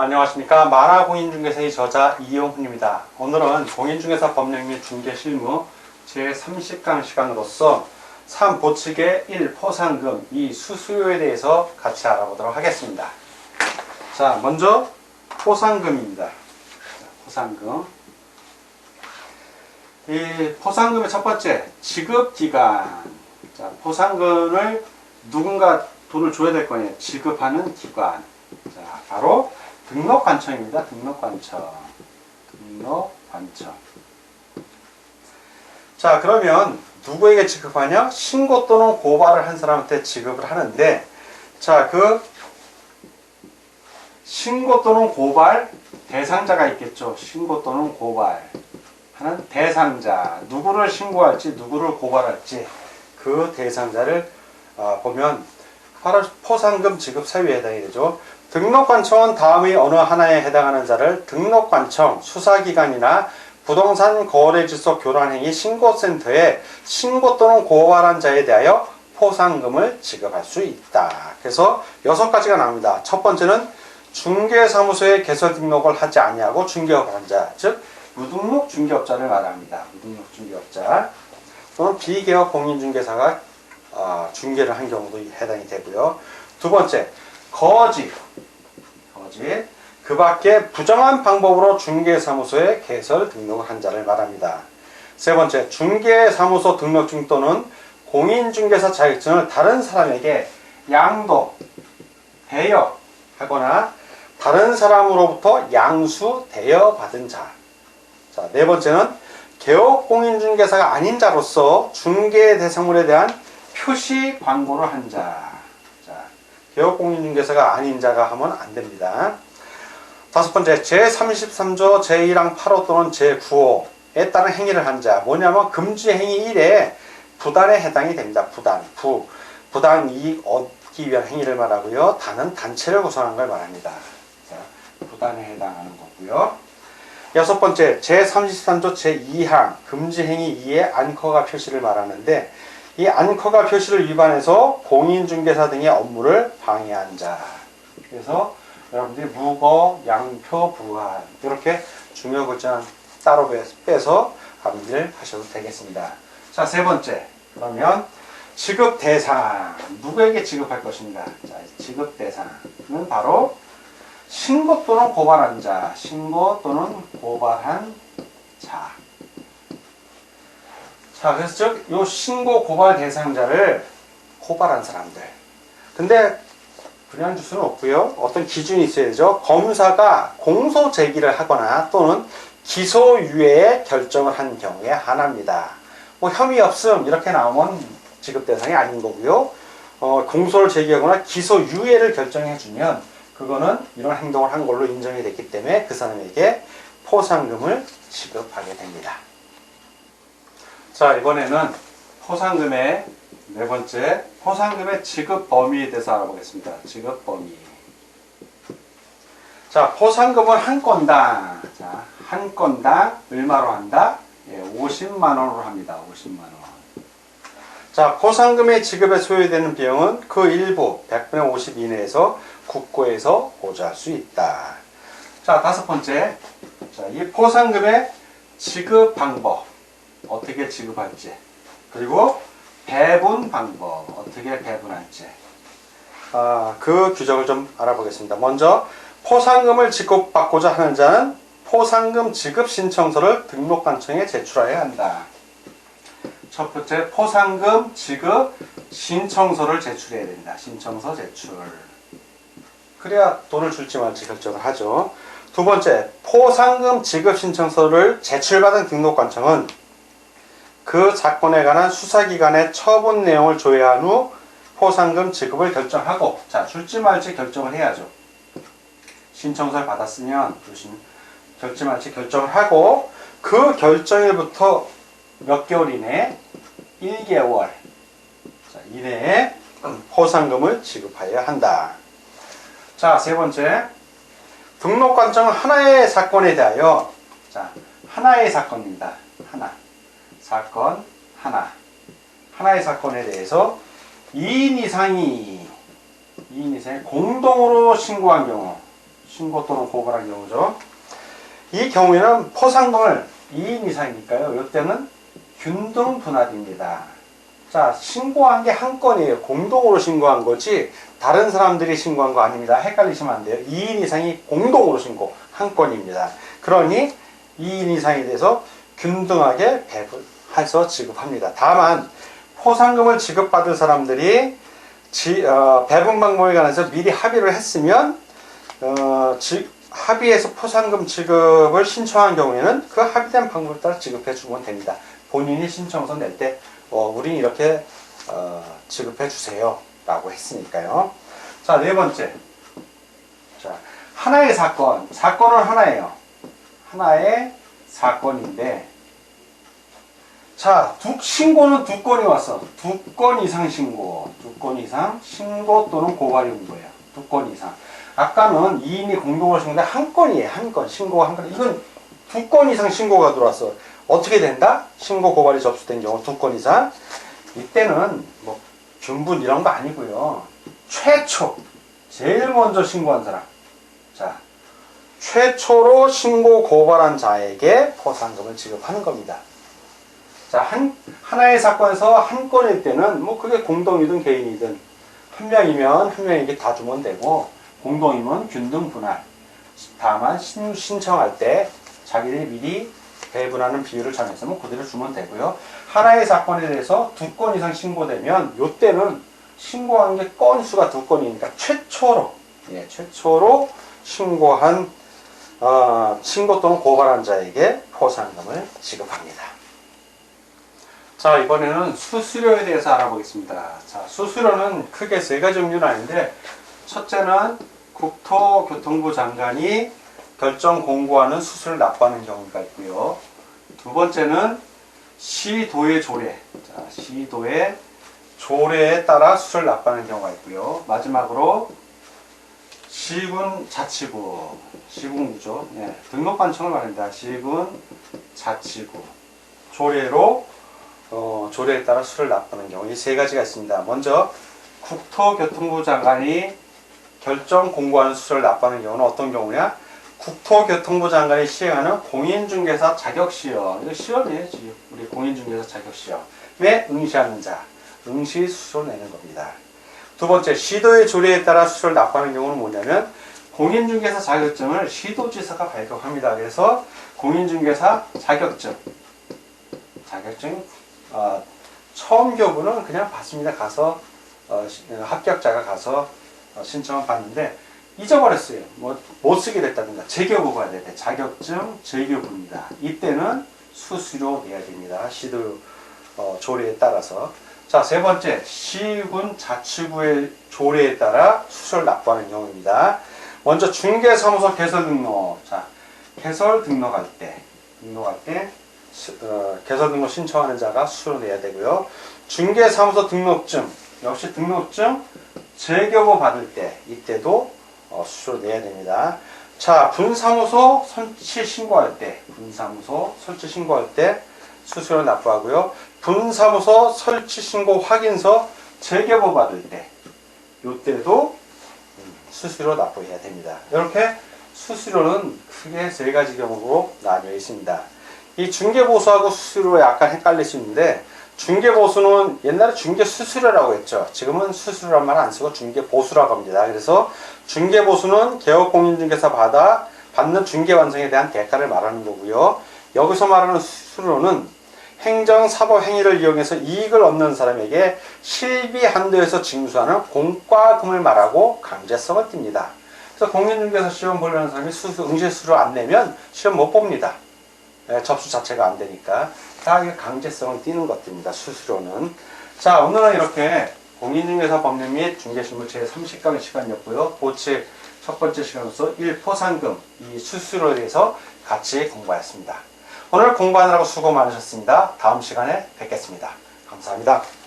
안녕하십니까 만화공인중개사의 저자 이용훈입니다. 오늘은 공인중개사 법령 및 중개 실무 제30강 시간으로서 3보칙의 1 포상금 2 수수료에 대해서 같이 알아보도록 하겠습니다. 자 먼저 포상금입니다. 자, 포상금 이 포상금의 첫 번째 지급 기간 자, 포상금을 누군가 돈을 줘야 될 거예요. 지급하는 기관 자, 바로 등록관청입니다. 등록관청. 등록관청. 자, 그러면 누구에게 지급하냐? 신고 또는 고발을 한 사람한테 지급을 하는데, 자, 그 신고 또는 고발 대상자가 있겠죠. 신고 또는 고발 하는 대상자. 누구를 신고할지, 누구를 고발할지 그 대상자를 어, 보면 포상금 지급 사유에 해당이 되죠. 등록관청은 다음의 어느 하나에 해당하는 자를 등록관청, 수사기관이나 부동산 거래질서 교란행위 신고센터에 신고 또는 고발한 자에 대하여 포상금을 지급할 수 있다. 그래서 여섯 가지가 나옵니다. 첫 번째는 중개사무소에 개설 등록을 하지 아니하고 중개업을 한 자, 즉 무등록 중개업자를 말합니다. 무등록 중개업자 또는 비개업 공인중개사가 어, 중개를 한 경우도 해당이 되고요. 두 번째, 거짓. 거짓. 그 밖에 부정한 방법으로 중개사무소에 개설 등록을 한 자를 말합니다. 세 번째, 중개사무소 등록증 또는 공인중개사 자격증을 다른 사람에게 양도, 대여하거나 다른 사람으로부터 양수, 대여받은 자. 자, 네 번째는 개업 공인중개사가 아닌 자로서 중개 대상물에 대한 표시 광고를 한 자. 자, 개업공인중개사가 아닌 자가 하면 안 됩니다. 다섯 번째, 제33조 제1항 8호 또는 제9호에 따른 행위를 한 자. 뭐냐면 금지 행위 1에 부단에 해당이 됩니다. 부단, 부. 부단 이익 얻기 위한 행위를 말하고요. 단은 단체를 구성한 걸 말합니다. 자, 부단에 해당하는 거고요. 여섯 번째, 제33조 제2항 금지 행위 2에 안커가 표시를 말하는데 이 안커가 표시를 위반해서 공인중개사 등의 업무를 방해한 자. 그래서 여러분들이 무거, 양표, 부한 이렇게 중요 글자는 따로 빼서 암기를 하셔도 되겠습니다. 자, 세 번째. 그러면 지급 대상. 누구에게 지급할 것인가? 자, 지급 대상은 바로 신고 또는 고발한 자. 신고 또는 고발한 자. 자, 그래서 즉, 요 신고 고발 대상자를 고발한 사람들. 근데 그냥 줄 수는 없고요. 어떤 기준이 있어야 되죠. 검사가 공소 제기를 하거나 또는 기소 유예의 결정을 한 경우에 하나입니다. 뭐 혐의 없음 이렇게 나오면 지급 대상이 아닌 거고요. 어, 공소를 제기하거나 기소 유예를 결정해 주면 그거는 이런 행동을 한 걸로 인정이 됐기 때문에 그 사람에게 포상금을 지급하게 됩니다. 자, 이번에는 포상금의 네 번째, 포상금의 지급 범위에 대해서 알아보겠습니다. 지급 범위. 자, 포상금은 한 건당, 자, 한 건당 얼마로 한다? 예, 50만 원으로 합니다. 50만 원. 자, 포상금의 지급에 소요되는 비용은 그 일부 100분의 50 이내에서 국고에서 보조할 수 있다. 자, 다섯 번째. 자, 이 포상금의 지급 방법. 어떻게 지급할지. 그리고 배분 방법. 어떻게 배분할지. 아, 그 규정을 좀 알아보겠습니다. 먼저 포상금을 지급받고자 하는 자는 포상금 지급 신청서를 등록관청에 제출해야 한다. 첫 번째, 포상금 지급 신청서를 제출해야 된다. 신청서 제출. 그래야 돈을 줄지 말지 결정을 하죠. 두 번째, 포상금 지급 신청서를 제출받은 등록관청은 그 사건에 관한 수사기관의 처분 내용을 조회한 후 포상금 지급을 결정하고, 자, 줄지 말지 결정을 해야죠. 신청서를 받았으면 조심, 결지 말지 결정을 하고, 그 결정일부터 몇 개월 이내, 1개월 자, 이내에 포상금을 지급하여야 한다. 자, 세 번째. 등록 관청은 하나의 사건에 대하여, 자, 하나의 사건입니다. 하나. 사건, 하나. 하나의 사건에 대해서 2인 이상이 2인 이상이 공동으로 신고한 경우, 신고 또는 고발한 경우죠. 이 경우에는 포상금을 2인 이상이니까요. 이때는 균등 분할입니다. 자, 신고한 게 한 건이에요. 공동으로 신고한 거지 다른 사람들이 신고한 거 아닙니다. 헷갈리시면 안 돼요. 2인 이상이 공동으로 신고 한 건입니다. 그러니 2인 이상이 돼서 균등하게 배분 해서 지급합니다. 다만 포상금을 지급받을 사람들이 지- 어, 배분 방법에 관해서 미리 합의를 했으면 어, 지- 합의해서 포상금 지급을 신청한 경우에는 그 합의된 방법에 따라 지급해 주면 됩니다. 본인이 신청서 낼때 어, 우린 이렇게 어, 지급해 주세요 라고 했으니까요. 자, 네 번째. 자, 하나의 사건. 사건은 하나예요. 하나의 사건인데 자, 두, 신고는 두 건이 왔어. 두 건 이상 신고. 두 건 이상 신고 또는 고발이 온 거예요. 두 건 이상. 아까는 2인이 공동으로 신고인데 한 건이에요. 한 건. 신고가 한 건. 이건 두 건 이상 신고가 들어왔어. 어떻게 된다? 신고 고발이 접수된 경우 두 건 이상. 이때는 뭐 균분 이런 거 아니고요. 최초. 제일 먼저 신고한 사람. 자, 최초로 신고 고발한 자에게 포상금을 지급하는 겁니다. 자, 한, 하나의 사건에서 한 건일 때는 뭐 그게 공동이든 개인이든 한 명이면 한 명에게 다 주면 되고 공동이면 균등 분할. 다만 신, 신청할 때 자기들이 미리 배분하는 비율을 정했으면 그대로 주면 되고요. 하나의 사건에 대해서 두 건 이상 신고되면 요때는 신고한 게 건수가 두 건이니까 최초로 예, 최초로 신고한 어, 신고 또는 고발한 자에게 포상금을 지급합니다. 자, 이번에는 수수료에 대해서 알아보겠습니다. 자, 수수료는 크게 세 가지 종류는 아닌데, 첫째는 국토교통부 장관이 결정 공고하는 수수료를 납부하는 경우가 있고요. 두 번째는 시도의 조례. 자, 시도의 조례에 따라 수수료를 납부하는 경우가 있고요. 마지막으로 시군 자치구, 시군구죠. 예, 등록관청을 말합니다. 시군 자치구. 조례로 어, 조례에 따라 수를 납부하는 경우 이 세 가지가 있습니다. 먼저 국토교통부 장관이 결정 공고하는 수를 납부하는 경우는 어떤 경우냐? 국토교통부 장관이 시행하는 공인중개사 자격시험 이거 시험이에요 지금 우리 공인중개사 자격시험에 응시하는 자 응시 수수료 내는 겁니다. 두 번째 시도의 조례에 따라 수수료를 납부하는 경우는 뭐냐면 공인중개사 자격증을 시도지사가 발급합니다. 그래서 공인중개사 자격증 자격증 어, 처음 교부는 그냥 받습니다. 가서 어, 시- 어, 합격자가 가서 어, 신청을 받는데 잊어버렸어요. 뭐 못 쓰게 됐다든가 재교부가 돼. 자격증 재교부입니다. 이때는 수수료 내야 됩니다. 시도 어, 조례에 따라서 자 세 번째 시군 자치구의 조례에 따라 수수료를 납부하는 경우입니다. 먼저 중개사무소 개설 등록 자 개설 등록할 때 등록할 때 시- 어, 개설 등록 신청하는 자가 수수료 내야 되고요. 중개사무소 등록증 역시 등록증 재교부 받을 때 이때도 어, 수수료 내야 됩니다. 자 분사무소 설치 신고할 때 분사무소 설치 신고할 때 수수료 납부하고요. 분사무소 설치 신고 확인서 재교부 받을 때 이때도 음, 수수료 납부해야 됩니다. 이렇게 수수료는 크게 세 가지 경우로 나뉘어 있습니다. 이 중개보수하고 수수료에 약간 있는데 중개보수는 옛날에 중개수수료라고 했죠. 지금은 수수료란 말 안 쓰고 중개보수라고 합니다. 그래서 중개보수는 개업공인중개사 받아 받는 중개완성에 대한 대가를 말하는 거고요. 여기서 말하는 수수료는 행정 사법 행위를 이용해서 이익을 얻는 사람에게 실비 한도에서 징수하는 공과금을 말하고 강제성을 띱니다. 그래서 공인중개사 시험 보려는 사람이 수수, 응시수료 안 내면 시험 못 봅니다. 예, 접수 자체가 안 되니까 다 이게 강제성을 띠는 것들입니다. 수수료는 자 오늘은 이렇게 공인중개사 법률 및 중개실무 제30강의 시간이었고요. 보칙 첫 번째 시간으로서 1포상금 이 수수료에 대해서 같이 공부하였습니다. 오늘 공부하느라고 수고 많으셨습니다. 다음 시간에 뵙겠습니다. 감사합니다.